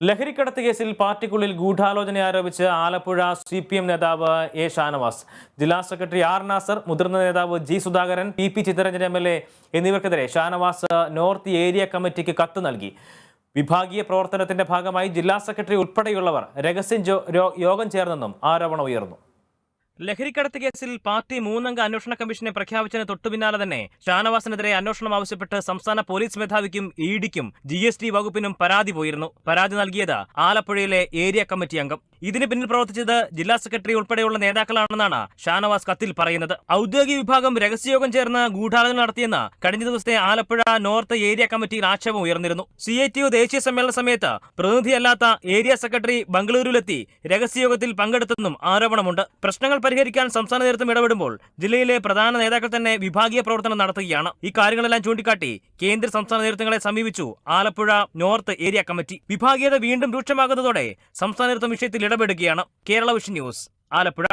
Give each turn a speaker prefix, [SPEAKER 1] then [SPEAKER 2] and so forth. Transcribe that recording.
[SPEAKER 1] ലഹരിക്കടത്ത് കേസിൽ പാർട്ടിക്കുള്ളിൽ ഗൂഢാലോചന ആരോപിച്ച് ആലപ്പുഴ സി പി എം നേതാവ് എ ഷാനവാസ് ജില്ലാ സെക്രട്ടറി ആർ നാസർ മുതിർന്ന നേതാവ് G Sudhakaran P P Chitharanjan M L A എന്നിവർക്കെതിരെ Shanavas north area കമ്മിറ്റിക്ക് കത്ത് നൽകി. വിഭാഗീയ പ്രവർത്തനത്തിന്റെ ഭാഗമായി ജില്ലാ സെക്രട്ടറി ഉൾപ്പെടെയുള്ളവർ രഹസ്യം യോഗം ചേർന്നെന്നും ആരോപണം ഉയർന്നു. ലഹരിക്കടത്ത് കേസിൽ പാർട്ടി മൂന്നംഗ അന്വേഷണ കമ്മീഷനെ പ്രഖ്യാപിച്ചതിന് തൊട്ടുപിന്നാലെ തന്നെ ഷാനവാസിനെതിരെ അന്വേഷണം ആവശ്യപ്പെട്ട് സംസ്ഥാന പോലീസ് മേധാവിക്കും ഇ ഡിക്കും ജി വകുപ്പിനും പരാതി പോയിരുന്നു. പരാതി നൽകിയത് ആലപ്പുഴയിലെ ഏരിയ കമ്മിറ്റി അംഗം. ഇതിന് പിന്നിൽ പ്രവർത്തിച്ചത് ജില്ലാ സെക്രട്ടറി ഉൾപ്പെടെയുള്ള നേതാക്കളാണെന്നാണ് ഷാനവാസ് കത്തിൽ പറയുന്നത്. ഔദ്യോഗിക വിഭാഗം രഹസ്യയോഗം ചേർന്ന് ഗൂഢാലോചന നടത്തിയെന്ന് കഴിഞ്ഞ ദിവസത്തെ ആലപ്പുഴ നോർത്ത് ഏരിയ കമ്മിറ്റിയിൽ ആക്ഷേപം ഉയർന്നിരുന്നു. സി ദേശീയ സമ്മേളന സമയത്ത് പ്രതിനിധിയല്ലാത്ത ഏരിയ സെക്രട്ടറി ബംഗളൂരുവിലെത്തി രഹസ്യയോഗത്തിൽ പങ്കെടുത്തെന്നും ആരോപണമുണ്ട്. പ്രശ്നങ്ങൾ പരിഹരിക്കാൻ സംസ്ഥാന നേതൃത്വം ഇടപെടുമ്പോൾ ജില്ലയിലെ പ്രധാന നേതാക്കൾ തന്നെ വിഭാഗീയ പ്രവർത്തനം നടത്തുകയാണ്. ഇക്കാര്യങ്ങളെല്ലാം കാര്യങ്ങളെല്ലാം ചൂണ്ടിക്കാട്ടി കേന്ദ്ര സംസ്ഥാന നേതൃത്വങ്ങളെ സമീപിച്ചു ആലപ്പുഴ നോർത്ത് ഏരിയ കമ്മിറ്റി. വിഭാഗീയത വീണ്ടും രൂക്ഷമാകുന്നതോടെ സംസ്ഥാന നേതൃത്വം വിഷയത്തിൽ ഇടപെടുകയാണ് കേരള വിഷൻ ന്യൂസ് ആലപ്പുഴ.